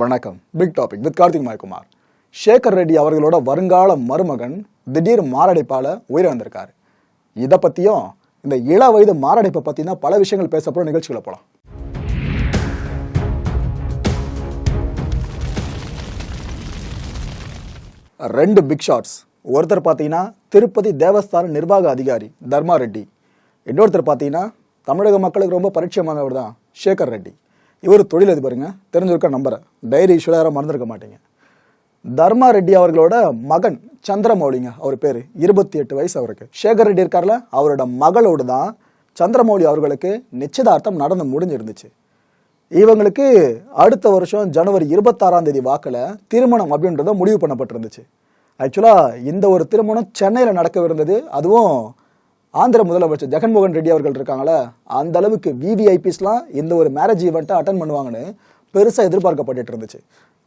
வணக்கம். Big topic with Karthik Maikumar. Sekar Reddy அவர்களோட வருங்கால மருமகன் திடீர் மாரடைப்பால் உயிரிழந்திருக்காரு. இதை பற்றியும் இந்த இள வயது மாரடைப்பை பத்தி தான் பல விஷயங்கள் பேசப்படும் நிகழ்ச்சிகளை போகலாம் ரெண்டு பிக் ஷாட்ஸ் ஒருத்தர் பார்த்தீங்கன்னா திருப்பதி தேவஸ்தான நிர்வாக அதிகாரி தர்மா ரெட்டி. இன்னொருத்தர் பார்த்தீங்கன்னா தமிழக மக்களுக்கு ரொம்ப பரிச்சயமானவர் தான் சேகர் ரெட்டி. இவர் தொழிலதிபருங்க. தெரிஞ்சிருக்க நம்புறேன் டைரி இஷ்யூல யாரும் மறந்துருக்க மாட்டீங்க. தர்மா ரெட்டி அவர்களோட மகன் சந்திரமௌலிங்க அவர் பேர். இருபத்தி எட்டு வயசு அவருக்கு. சேகர் ரெட்டி இருக்கார்ல அவரோட மகளோடு தான் சந்திரமௌலி அவர்களுக்கு நிச்சயதார்த்தம் நடந்து முடிஞ்சிருந்துச்சு. இவங்களுக்கு அடுத்த வருஷம் ஜனவரி இருபத்தாறாம் தேதி வாக்கில் திருமணம் அப்படின்றத முடிவு பண்ணப்பட்டிருந்துச்சு. ஆக்சுவலாக இந்த ஒரு திருமணம் சென்னையில் நடக்கவிருந்தது. அதுவும் ஆந்திர முதலமைச்சர் ஜெகன்மோகன் ரெட்டி அவர்கள் இருக்காங்களே அந்த அளவுக்கு விவிஐபிஸ்லாம் இந்த ஒரு மேரேஜ் ஈவெண்ட்டை அட்டன் பண்ணுவாங்கன்னு பெருசாக எதிர்பார்க்கப்பட்டு இருந்துச்சு.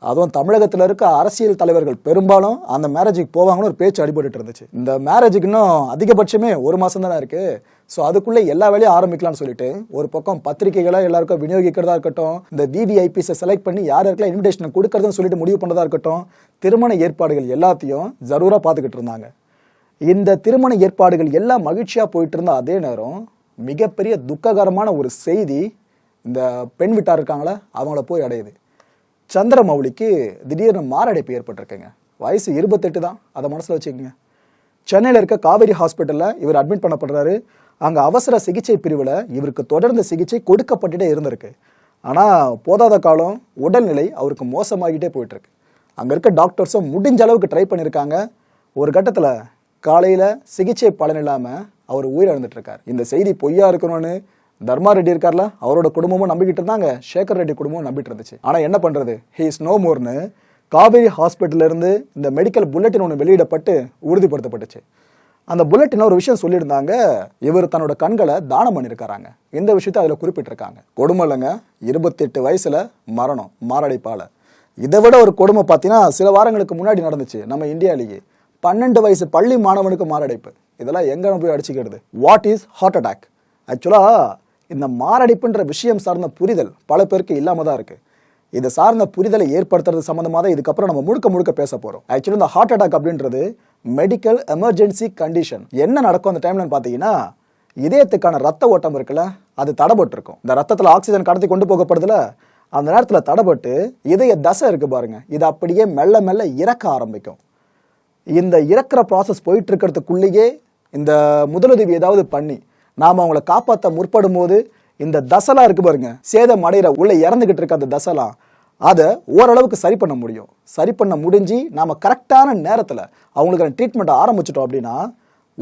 அதுவும் தமிழகத்தில் இருக்க அரசியல் தலைவர்கள் பெரும்பாலும் அந்த மேரேஜுக்கு போவாங்கன்னு ஒரு பேச்சு அடிபட்டு இருந்துச்சு. இந்த மேரேஜுக்கு இன்னும் அதிகபட்சமே ஒரு மாதம் தானே இருக்கு. ஸோ அதுக்குள்ளே எல்லா வேலையும் ஆரம்பிக்கலாம்னு சொல்லிட்டு ஒரு பக்கம் பத்திரிகைகளை எல்லாருக்கும் விநியோகிக்கிறதா இருக்கட்டும் இந்த விவிஐபிஸை செலக்ட் பண்ணி யார் யாருக்கெல்லாம் இன்விடேஷன் கொடுக்கறதுன்னு சொல்லிட்டு முடிவு பண்ணதாக இருக்கட்டும் திருமண ஏற்பாடுகள் எல்லாத்தையும் ஜரூராக பார்த்துக்கிட்டு இருந்தாங்க. இந்த திருமண ஏற்பாடுகள் எல்லாம் மகிழ்ச்சியாக போயிட்டு இருந்த அதே நேரம் மிகப்பெரிய துக்ககரமான ஒரு செய்தி இந்த பெண் வீட்டார் இருக்காங்களா? அவங்கள போய் அடையுது. சந்திரமௌலிக்கு திடீர்னு மாரடைப்பு ஏற்பட்டிருக்குங்க. வயசு இருபத்தெட்டு தான். அதை மனசில் வச்சுக்கோங்க. சென்னையில் இருக்க காவேரி ஹாஸ்பிட்டலில் இவர் அட்மிட் பண்ணப்படுறாரு. அங்கே அவசர சிகிச்சை பிரிவில் இவருக்கு தொடர்ந்து சிகிச்சை கொடுக்கப்பட்டுட்டே இருந்திருக்கு. ஆனால் போதாத காலம் உடல்நிலை அவருக்கு மோசமாகிட்டே போயிட்டுருக்கு. அங்கே இருக்க டாக்டர்ஸும் முடிஞ்ச அளவுக்கு ட்ரை பண்ணியிருக்காங்க ஒரு கட்டத்தில் காலையில் சிகிச்சை பலன் இல்லாமல் அவர் உயிரிழந்துட்டுருக்கார். இந்த செய்தி பொய்யா இருக்கணும்னு தர்மா ரெட்டி இருக்கார்ல அவரோட குடும்பமும் நம்பிக்கிட்டு இருந்தாங்க. சேகர் ரெட்டி குடும்பமும் நம்பிட்டு இருந்துச்சு. ஆனால் என்ன பண்ணுறது ஹீ இஸ் நோ மோர்னு காவேரி ஹாஸ்பிட்டல்ல இருந்து இந்த மெடிக்கல் புல்லட்டின் ஒன்று வெளியிடப்பட்டு உறுதிப்படுத்தப்பட்டுச்சு. அந்த புல்லட்டின் ஒரு விஷயம் சொல்லியிருந்தாங்க. இவர் தன்னோட கண்களை தானம் பண்ணியிருக்காராங்க இந்த விஷயத்தை அதில் குறிப்பிட்டிருக்காங்க. கொடுமை இல்லைங்க இருபத்தெட்டு வயசில் மரணம் மாரடைப்பால். இதை விட ஒரு கொடுமை பார்த்தீங்கன்னா சில வாரங்களுக்கு முன்னாடி நடந்துச்சு. நம்ம இந்தியாலேயே. பன்னெண்டு வயசு பள்ளி மாணவனுக்கு மாரடைப்பு. இதெல்லாம் எங்க போய் அடிச்சுக்கிறது? வாட் இஸ் ஹார்ட் அட்டாக் ஆக்சுவலாக இந்த மாரடைப்புன்ற விஷயம் சார்ந்த புரிதல் பல பேருக்கு இல்லாம தான் இருக்கு. இதை சார்ந்த புரிதலை ஏற்படுத்துறது சம்மந்தமாக தான் இதுக்கப்புறம் நம்ம முழுக்க முழுக்க பேச போகிறோம் ஆக்சுவலி இந்த ஹார்ட் அட்டாக் அப்படின்றது மெடிக்கல் எமர்ஜென்சி கண்டிஷன் என்ன நடக்கும் அந்த டைம்லன்னு பார்த்தீங்கன்னா இதயத்துக்கான ரத்த ஓட்டம் இருக்குல்ல அது தடபட்டுருக்கும். இந்த ரத்தத்தில் ஆக்சிஜன் கடத்தி கொண்டு போகப்படுதுல அந்த நேரத்தில் தடபட்டு இதய தசை இருக்கு பாருங்க. இது அப்படியே மெல்ல மெல்ல இறக்க ஆரம்பிக்கும். இந்த இறக்குற ப்ராசஸ் போயிட்டு இருக்கிறதுக்குள்ளேயே இந்த முதலுதவி ஏதாவது பண்ணி நாம் அவங்கள காப்பாற்ற முற்படும் போது இந்த தசலாம் இருக்கு பாருங்க. சேதம் அடையிற உள்ள இறந்துகிட்டு இருக்க அந்த தசலா அதை ஓரளவுக்கு சரி பண்ண முடியும். சரி பண்ண முடிஞ்சு நாம் கரெக்டான நேரத்தில் அவங்களுக்கு ட்ரீட்மெண்ட்டை ஆரம்பிச்சிட்டோம் அப்படின்னா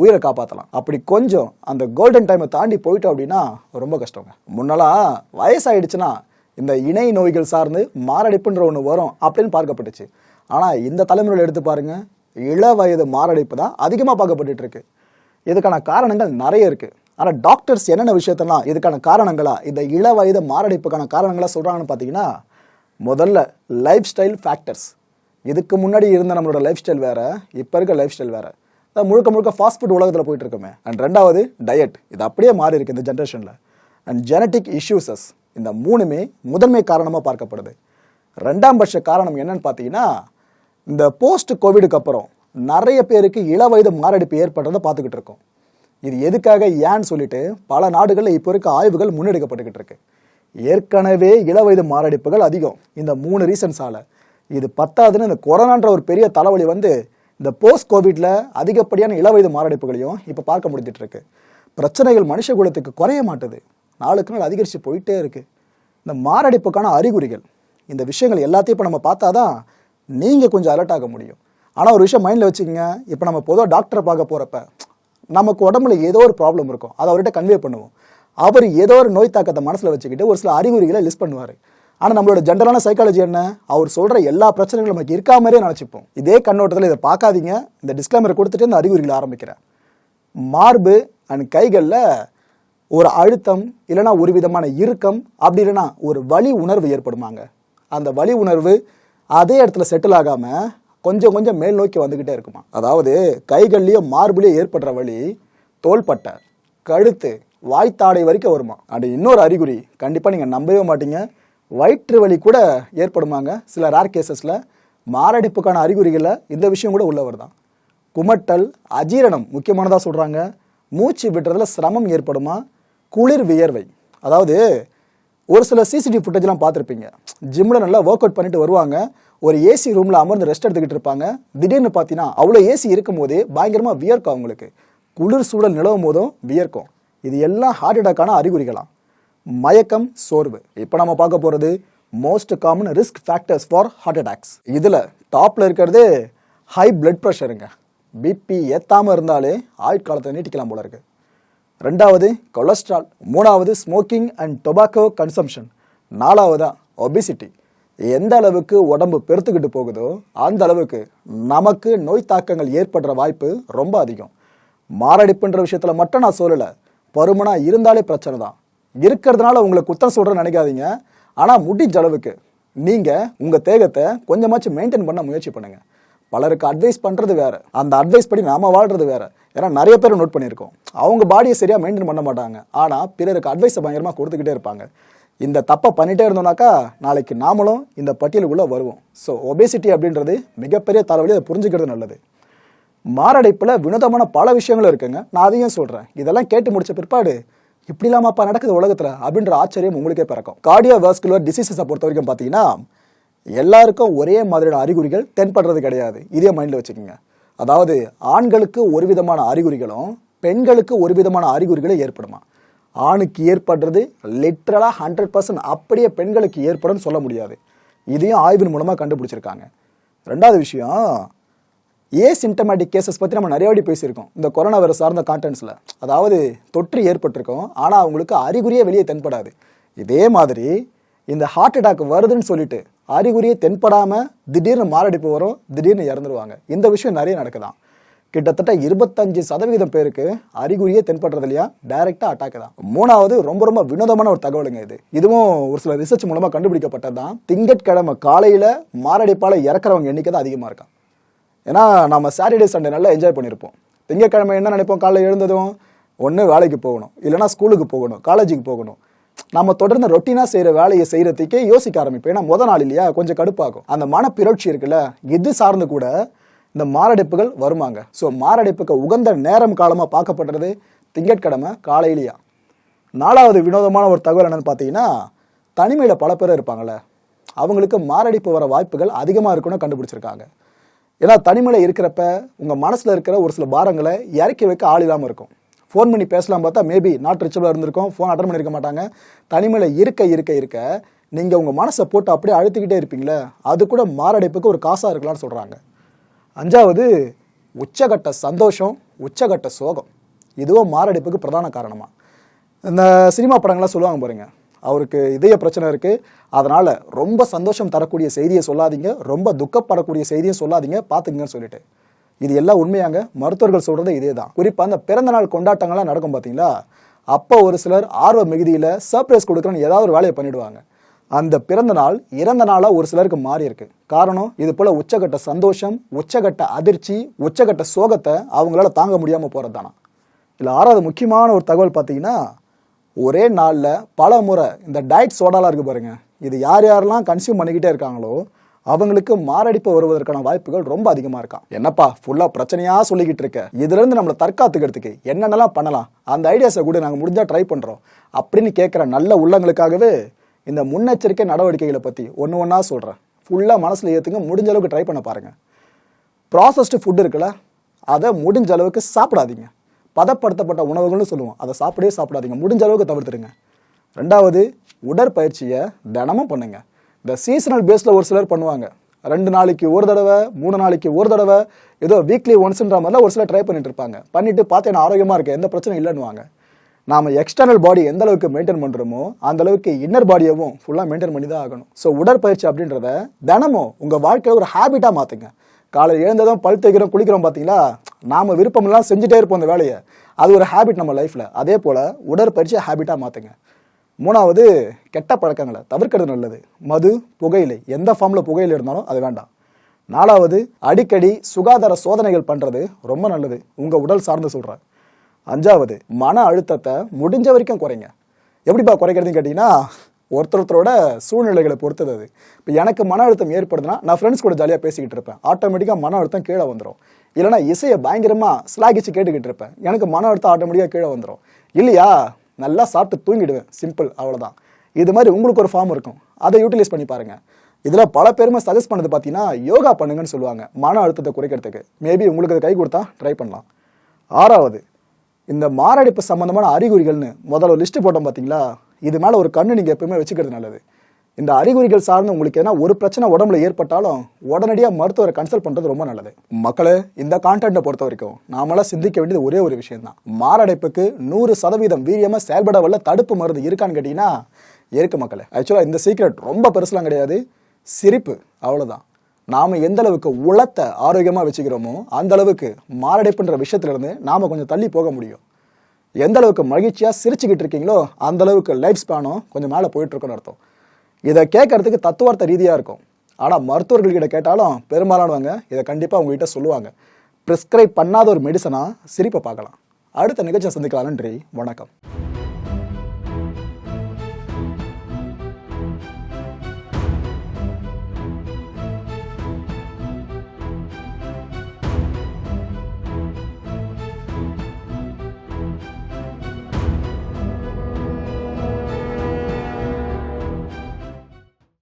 உயிரை காப்பாற்றலாம் அப்படி கொஞ்சம் அந்த கோல்டன் டைமை தாண்டி போயிட்டோம் அப்படின்னா ரொம்ப கஷ்டங்க. முன்னெல்லாம் வயசாயிடுச்சுன்னா இந்த இணை நோய்கள் சார்ந்து மாரடைப்புன்ற ஒன்று வரும் அப்படின்னு பார்க்கப்பட்டுச்சு. ஆனால் இந்த தலைமுறையில் எடுத்து பாருங்கள் இள வயது மாரடைப்பு தான் அதிகமாக பார்க்கப்பட்டுட்டு இருக்கு இதுக்கான காரணங்கள் நிறைய இருக்கு. ஆனால் டாக்டர்ஸ் என்னென்ன விஷயத்தெல்லாம் இதுக்கான காரணங்களா இந்த இள வயது மாரடைப்புக்கான காரணங்களாக சொல்கிறாங்கன்னு பார்த்தீங்கன்னா முதல்ல லைஃப் ஸ்டைல் ஃபேக்டர்ஸ் இதுக்கு முன்னாடி இருந்த நம்மளோட லைஃப் ஸ்டைல் வேறு இப்போ இருக்க லைஃப் ஸ்டைல் வேறு. அதான் முழுக்க முழுக்க ஃபாஸ்ட் ஃபுட் உலகத்தில் போயிட்டு இருக்கோமே அண்ட் ரெண்டாவது டயட் இது அப்படியே மாறி இருக்கு இந்த ஜென்ரேஷனில் அண்ட் ஜெனட்டிக் இஷ்யூஸஸ் இந்த மூணுமே முதன்மை காரணமாக பார்க்கப்படுது. ரெண்டாம் பட்ச காரணம் என்னன்னு பார்த்தீங்கன்னா இந்த போஸ்ட் கோவிடுக்கு அப்புறம் நிறைய பேருக்கு இளவயது மாரடைப்பு ஏற்படுறத பார்த்துக்கிட்டு இருக்கோம். இது எதுக்காக ஏன்னு சொல்லிட்டு பல நாடுகளில் இப்போ இருக்க ஆய்வுகள் முன்னெடுக்கப்பட்டுக்கிட்டு இருக்கு. ஏற்கனவே இளவயது மாரடைப்புகள் அதிகம். இந்த மூணு ரீசன்ஸால் இது பத்தாதுன்னு இந்த கொரோனான்ற ஒரு பெரிய தலைவலி வந்து இந்த போஸ்ட் கோவிட்ல அதிகப்படியான இளவயது மாரடைப்புகளையும் இப்போ பார்க்க முடிஞ்சிட்டு இருக்கு. பிரச்சனைகள் மனுஷ குலத்துக்கு குறைய மாட்டுது. நாளுக்கு நாள் அதிகரித்து போயிட்டே இருக்கு. இந்த மாரடைப்புக்கான அறிகுறிகள். இந்த விஷயங்கள் எல்லாத்தையும் இப்போ நம்ம பார்த்தாதான் நீங்கள் கொஞ்சம் அலர்ட் ஆக முடியும். ஆனால் ஒரு விஷயம் மைண்டில் வச்சுக்கோங்க. இப்போ நம்ம பொதுவாக டாக்டரை பார்க்க போகிறப்ப நமக்கு உடம்புல ஏதோ ஒரு ப்ராப்ளம் இருக்கும். அதை அவர்கிட்ட கன்வே பண்ணுவோம். அவர் ஏதோ ஒரு நோய் தாக்கத்தை மனசில் வச்சுக்கிட்டு ஒரு சில அறிகுறிகளை லிஸ்ட் பண்ணுவார். ஆனால் நம்மளோட ஜென்ரலான சைக்காலஜி என்ன? அவர் சொல்கிற எல்லா பிரச்சனைகளும் நமக்கு இருக்கா மாதிரியே நினச்சிப்போம். இதே கண்ணோட்டத்தில் இதை பார்க்காதீங்க. இந்த டிஸ்க்ளைமரை கொடுத்துட்டு இந்த அறிகுறிகளை ஆரம்பிக்கிறேன். மார்பு அண்ட் கைகளில் ஒரு அழுத்தம் இல்லைனா ஒரு விதமான இறுக்கம் அப்படி இல்லைனா ஒரு வலி உணர்வு ஏற்படுமாங்க. அந்த வலி உணர்வு அதே இடத்துல செட்டில் ஆகாமல் கொஞ்சம் கொஞ்சம் மேல் நோக்கி வந்துக்கிட்டே இருக்குமா? அதாவது கைகள்லேயோ மார்புலேயோ ஏற்படுற வழி தோள்பட்டை கழுத்து வாய்த்தாடை வரைக்கும் வருமா? அது இன்னொரு அறிகுறி கண்டிப்பாக நீங்கள் நம்பவே மாட்டீங்க. வயிற்று வலி கூட ஏற்படுமாங்க. சில ரேர் கேசஸில் மாரடைப்புக்கான அறிகுறிகளில் இந்த விஷயம் கூட உள்ளவர் தான். குமட்டல் அஜீரணம் முக்கியமானதாக சொல்கிறாங்க மூச்சு விடுறதுல சிரமம் ஏற்படுமா? குளிர் வியர்வை. அதாவது ஒரு சில சிசிடிவி ஃபுட்டேஜ்லாம் பார்த்துருப்பீங்க. ஜிம்மில் நல்லா ஒர்க் அவுட் பண்ணிட்டு வருவாங்க. ஒரு ஏசி ரூமில் அமர்ந்து ரெஸ்ட் எடுத்துக்கிட்டு இருப்பாங்க. திடீர்னு பார்த்தீங்கன்னா அவ்வளோ ஏசி இருக்கும் போதே பயங்கரமாக வியர்க்கும் அவங்களுக்கு. குளிர் சூழல் நிலவும் போதும் வியர்க்கும். இது எல்லாம் ஹார்ட் அட்டாக்கான அறிகுறிகளாம். மயக்கம் சோர்வு. இப்போ நம்ம பார்க்க போகிறது most common risk factors for heart attacks இதில் டாப்பில் இருக்கிறது ஹை பிளட் ப்ரெஷருங்க பிபி ஏற்றாமல் இருந்தாலே ஆயுட்காலத்தை நீட்டிக்கலாம் போல இருக்குது ரெண்டாவது கொலஸ்ட்ரால் மூணாவது ஸ்மோக்கிங் அண்ட் டொபாக்கோ கன்சம்ஷன் நாலாவதா ஒபிசிட்டி எந்த அளவுக்கு உடம்பு பெருத்துக்கிட்டு போகுதோ அந்த அளவுக்கு நமக்கு நோய் தாக்கங்கள் ஏற்படுற வாய்ப்பு ரொம்ப அதிகம். மாரடைப்புன்ற விஷயத்தில் மட்டும் நான் சொல்லலை. பருமனாக இருந்தாலே பிரச்சனை தான். இருக்கிறதுனால உங்களை குத்தம் சொல்கிறேன்னு நினைக்காதீங்க. ஆனால் முடிஞ்ச அளவுக்கு நீங்கள் உங்கள் தேகத்தை கொஞ்சமாச்சும் மெயின்டைன் பண்ண முயற்சி பண்ணுங்கள் பலருக்கு அட்வைஸ் பண்ணுறது வேற. அந்த அட்வைஸ் படி நாம வாழ்கிறது வேறு. ஏன்னா நிறைய பேர் நோட் பண்ணியிருக்கோம். அவங்க பாடியை சரியாக மெயின்டைன் பண்ண மாட்டாங்க. ஆனால் பிறருக்கு அட்வைஸை பயங்கரமாக கொடுத்துக்கிட்டே இருப்பாங்க. இந்த தப்பை பண்ணிகிட்டே இருந்தோம்னாக்கா நாளைக்கு நாமளும் இந்த பட்டியலுக்குள்ளே வருவோம். ஸோ ஒபேசிட்டி அப்படின்றது மிகப்பெரிய தலைவலி. அதை புரிஞ்சுக்கிறது நல்லது. மாரடைப்பில் வினோதமான பல விஷயங்களும் இருக்குங்க. நான் அதையும் சொல்கிறேன் இதெல்லாம் கேட்டு முடிச்ச பிற்பாடு இப்படி இல்லாமப்பா நடக்குது உலகத்தில் அப்படின்ற ஆச்சரியம் உங்களுக்கே பிறக்கும். கார்டியோ வாஸ்குலர் டிசீசஸை பொறுத்த வரைக்கும் பார்த்தீங்கன்னா எல்லாருக்கும் ஒரே மாதிரியான அறிகுறிகள் தென்படுறது கிடையாது. இதே மைண்டில் வச்சுக்கோங்க. அதாவது ஆண்களுக்கு ஒரு விதமான அறிகுறிகளும் பெண்களுக்கு ஒரு விதமான அறிகுறிகளும் ஏற்படுமா? ஆணுக்கு ஏற்படுறது லிட்ரலாக ஹண்ட்ரட் பர்சன்ட் அப்படியே பெண்களுக்கு ஏற்படும் சொல்ல முடியாது. இதையும் ஆய்வின் மூலமாக கண்டுபிடிச்சிருக்காங்க. ரெண்டாவது விஷயம் ஏ சிம்டமேட்டிக் கேசஸ் பற்றி நம்ம நிறைய வாட்டி பேசியிருக்கோம். இந்த கொரோனா வைரஸ் சார்ந்த கான்டென்ட்ஸில் அதாவது தொற்று ஏற்பட்டிருக்கும் ஆனால் அவங்களுக்கு அறிகுறியே வெளியே தென்படாது. இதே மாதிரி இந்த ஹார்ட் அட்டாக் வருதுன்னு சொல்லிட்டு அறிகுறியே தென்படாமல் திடீர்னு மாரடைப்பு வரும் திடீர்னு இறந்துருவாங்க. இந்த விஷயம் நிறைய நடக்குதான். கிட்டத்தட்ட இருபத்தஞ்சு சதவீதம் பேருக்கு அறிகுறியே தென்படுறது இல்லையா? டைரக்டா அட்டாக் தான். மூணாவது ரொம்ப ரொம்ப வினோதமான ஒரு தகவலுங்க இது. இதுவும் ஒரு சில ரிசர்ச் மூலமா கண்டுபிடிக்கப்பட்டது தான் திங்கட்கிழமை காலையில மாரடைப்பால இறக்குறவங்க எண்ணிக்கை தான் அதிகமா இருக்கும் ஏன்னா நம்ம சாட்டர்டே சண்டே நல்லா என்ஜாய் பண்ணியிருப்போம் திங்கட்கிழமை என்ன நினைப்போம்? காலையில் எழுந்ததும் ஒன்று வேலைக்கு போகணும். இல்லைன்னா ஸ்கூலுக்கு போகணும் காலேஜுக்கு போகணும். நம்ம தொடர்ந்து ரொட்டீனாக செய்கிற வேலையை செய்கிறதுக்கே யோசிக்க ஆரம்பிப்போம். ஏன்னா முத நாள் இல்லையா? கொஞ்சம் கடுப்பாகும். அந்த மனப்பிறழ்ச்சி இருக்குல்ல இது சார்ந்து கூட இந்த மாரடைப்புகள் வருமாங்க. ஸோ மாரடைப்புக்கு உகந்த நேரம் காலமாக பார்க்கப்படுறது திங்கட்கிழமை காலையிலையா? நாலாவது வினோதமான ஒரு தகவல் என்னன்னு பார்த்தீங்கன்னா தனிமையில் பல பேர் இருப்பாங்களே அவங்களுக்கு மாரடைப்பு வர வாய்ப்புகள் அதிகமாக இருக்குன்னு கண்டுபிடிச்சிருக்காங்க. ஏன்னா தனிமையில் இருக்கிறப்ப உங்கள் மனசில் இருக்கிற ஒரு சில பாரங்களை இறக்கி வைக்க ஆள் இல்லாமல் இருக்கும். ஃபோன் பண்ணி பேசலாம் பார்த்தா மேபி நாட் ரிச்சபிளாக இருந்திருக்கும். ஃபோன் அட்டன் பண்ணியிருக்க மாட்டாங்க. தனிமையில் இருக்க இருக்க இருக்க நீங்கள் உங்கள் மனசை போட்டு அப்படியே அழுத்திக்கிட்டே இருப்பீங்களே அது கூட மாரடைப்புக்கு ஒரு காசாக இருக்கலாம்னு சொல்கிறாங்க அஞ்சாவது உச்சகட்ட சந்தோஷம் உச்சகட்ட சோகம். இதுவும் மாரடைப்புக்கு பிரதான காரணமாக இந்த சினிமா படங்கள்லாம் சொல்லுவாங்க பாருங்கள் அவருக்கு இதய பிரச்சனை இருக்குது அதனால் ரொம்ப சந்தோஷம் தரக்கூடிய செய்தியை சொல்லாதீங்க. ரொம்ப துக்கப்படக்கூடிய செய்தியும் சொல்லாதீங்க. பார்த்துங்கன்னு சொல்லிட்டு. இது எல்லாம் உண்மையாங்க. மருத்துவர்கள் சொல்றது இதே தான் குறிப்பாக அந்த பிறந்த நாள் கொண்டாட்டங்கள்லாம் நடக்கும் பார்த்தீங்களா அப்போ ஒரு சிலர் ஆர்வ மிகுதியில் சர்ப்ரைஸ் கொடுக்குறேன்னு ஏதாவது ஒரு வேலையை பண்ணிடுவாங்க. அந்த பிறந்த நாள் இறந்த நாளாக ஒரு சிலருக்கு மாறி இருக்கு. காரணம் இது போல உச்சகட்ட சந்தோஷம் உச்சகட்ட அதிர்ச்சி உச்சகட்ட சோகத்தை அவங்களால தாங்க முடியாம போறது தானா இல்லை ஆறாவது முக்கியமான ஒரு தகவல் பார்த்தீங்கன்னா ஒரே நாளில் பல முறை இந்த டயட் சோடாலாம் இருக்கு பாருங்க. இது யார் யாரெல்லாம் கன்சியூம் பண்ணிக்கிட்டே இருக்காங்களோ அவங்களுக்கு மாரடைப்பு வருவதற்கான வாய்ப்புகள் ரொம்ப அதிகமா இருக்கான் என்னப்பா ஃபுல்லா பிரச்சனையா சொல்லிக்கிட்டு இருக்க? இதுல இருந்து நம்மளை தற்காத்துக்கிறதுக்கு என்னென்னலாம் பண்ணலாம்? அந்த ஐடியாஸை கூட நாங்கள் முடிஞ்சா ட்ரை பண்றோம். அப்படின்னு கேட்குற நல்ல உள்ளங்களுக்காகவே இந்த முன்னெச்சரிக்கை நடவடிக்கைகளை பற்றி ஒன்று ஒன்றா சொல்கிறேன் ஃபுல்லாக மனசில் ஏற்றுங்க முடிஞ்ச அளவுக்கு ட்ரை பண்ண பாருங்கள் ப்ராசஸ்டு ஃபுட் இருக்குல்ல அதை முடிஞ்ச அளவுக்கு சாப்பிடாதீங்க. பதப்படுத்தப்பட்ட உணவுகள்னு சொல்லுவோம். அதை சாப்பிடவே சாப்பிடாதீங்க. முடிஞ்ச அளவுக்கு தவிர்த்துருங்க ரெண்டாவது உடற்பயிற்சியை தினமும் பண்ணுங்கள் இந்த சீசனல் பேஸில் ஒரு சிலர் பண்ணுவாங்க. ரெண்டு நாளைக்கு ஒரு தடவை மூணு நாளைக்கு ஒரு தடவை ஏதோ வீக்லி ஒன்ஸ்ன்ற மாதிரிலாம் ஒரு சிலர் ட்ரை பண்ணிட்டு இருப்பாங்க. பண்ணிட்டு பார்த்து நான் ஆரோக்கியமாக இருக்கு எந்த பிரச்சனையும் இல்லைன்னுவாங்க. நாம் எக்ஸ்டர்னல் பாடி எந்த அளவுக்கு மெயின்டைன் பண்ணுறோமோ அந்த அளவுக்கு இன்னர் பாடியவும் ஃபுல்லாக மெயின்டைன் பண்ணி தான் ஆகணும். ஸோ உடற்பயிற்சி அப்படின்றத தினமும் உங்கள் வாழ்க்கையில் ஒரு ஹேபிட்டாக மாற்றுங்க காலையில் எழுந்ததும் பல் தேய்க்கிறோம் குளிக்கிறோம் பார்த்தீங்களா நாம் விருப்பம்லாம் செஞ்சுட்டே இருப்போம் அந்த வேலையை. அது ஒரு ஹேபிட் நம்ம லைஃப்பில் அதே போல் உடற்பயிற்சியை ஹேபிட்டாக மாற்றுங்க மூணாவது கெட்ட பழக்கங்களை தவிர்க்கிறது நல்லது. மது புகையிலை எந்த ஃபார்மில் புகையிலை இருந்தாலும் அது வேண்டாம். நாலாவது அடிக்கடி சுகாதார சோதனைகள் பண்ணுறது ரொம்ப நல்லது. உங்கள் உடல் சார்ந்து சொல்கிறேன் அஞ்சாவது மன அழுத்தத்தை முடிஞ்ச வரைக்கும் குறைங்க. எப்படிப்பா குறைக்கிறதுன்னு கேட்டிங்கன்னா ஒருத்தர் ஒருத்தரோட சூழ்நிலைகளை பொறுத்தது அது. இப்போ எனக்கு மன அழுத்தம் ஏற்படுதுன்னா நான் ஃப்ரெண்ட்ஸ் கூட ஜாலியாக பேசிக்கிட்டு இருப்பேன். ஆட்டோமேட்டிக்காக மன அழுத்தம் கீழே வந்துடும் இல்லைனா இசையை பயங்கரமாக ஸ்லாகிச்சு கேட்டுக்கிட்டு இருப்பேன். எனக்கு மன அழுத்தம் ஆட்டோமேட்டிக்காக கீழே வந்துடும் இல்லையா? நல்லா சாப்பிட்டு தூங்கிடுவேன். சிம்பிள் அவ்வளோதான் இது மாதிரி உங்களுக்கு ஒரு ஃபார்ம் இருக்கும். அதை யூட்டிலைஸ் பண்ணி பாருங்கள் இதில் பல பேருமே சஜஸ்ட் பண்ணது பார்த்தீங்கன்னா யோகா பண்ணுங்கன்னு சொல்லுவாங்க. மன அழுத்தத்தை குறைக்கிறதுக்கு. மேபி உங்களுக்கு அது கை கொடுத்தா ட்ரை பண்ணலாம். ஆறாவது இந்த மாரடைப்பு சம்மந்தமான அறிகுறிகள்னு முதல்ல லிஸ்ட்டு போட்டோம் பார்த்தீங்களா இது மேலே ஒரு கண்ணு நீங்கள் எப்பவுமே வச்சுக்கிறது நல்லது. இந்த அறிகுறிகள் சார்ந்து உங்களுக்கு என்ன ஒரு பிரச்சனை உடம்புல ஏற்பட்டாலும் உடனடியாக மருத்துவரை கன்சல்ட் பண்ணுறது ரொம்ப நல்லது. மக்களே இந்த கான்டென்ட்டை பொறுத்த வரைக்கும் நாமெல்லாம் சிந்திக்க வேண்டியது ஒரே ஒரு விஷயம் தான் மாரடைப்புக்கு நூறு சதவீதம் வீரியமாக செயல்பட வல்ல தடுப்பு மருந்து இருக்கான்னு கேட்டிங்கன்னா இருக்கு மக்களே. ஆக்சுவலாக இந்த சீக்ரெட் ரொம்ப பெருசுலாம் கிடையாது. சிரிப்பு அவ்வளோதான் நாம எந்த அளவுக்கு உளத்தை ஆரோக்கியமாக வச்சுக்கிறோமோ அந்த அளவுக்கு மாரடைப்புன்ற விஷயத்துலேருந்து நாம் நாம கொஞ்சம் தள்ளி போக முடியும். எந்த அளவுக்கு மகிழ்ச்சியாக சிரிச்சுக்கிட்டு இருக்கீங்களோ அந்த அளவுக்கு லைஃப் ஸ்பானும் கொஞ்சம் மேலே போயிட்டுருக்குன்னு அர்த்தம். இதை கேட்கறதுக்கு தத்துவார்த்த ரீதியாக இருக்கும். ஆனால் மருத்துவர்கள்கிட்ட கேட்டாலும் பெரும்பாலானவங்க இதை கண்டிப்பாக உங்ககிட்ட சொல்லுவாங்க. ப்ரிஸ்கிரைப் பண்ணாத ஒரு மெடிசனா சிரிப்பை பார்க்கலாம். அடுத்த நிகழ்ச்சியை சந்திக்கலாம் நன்றி வணக்கம்.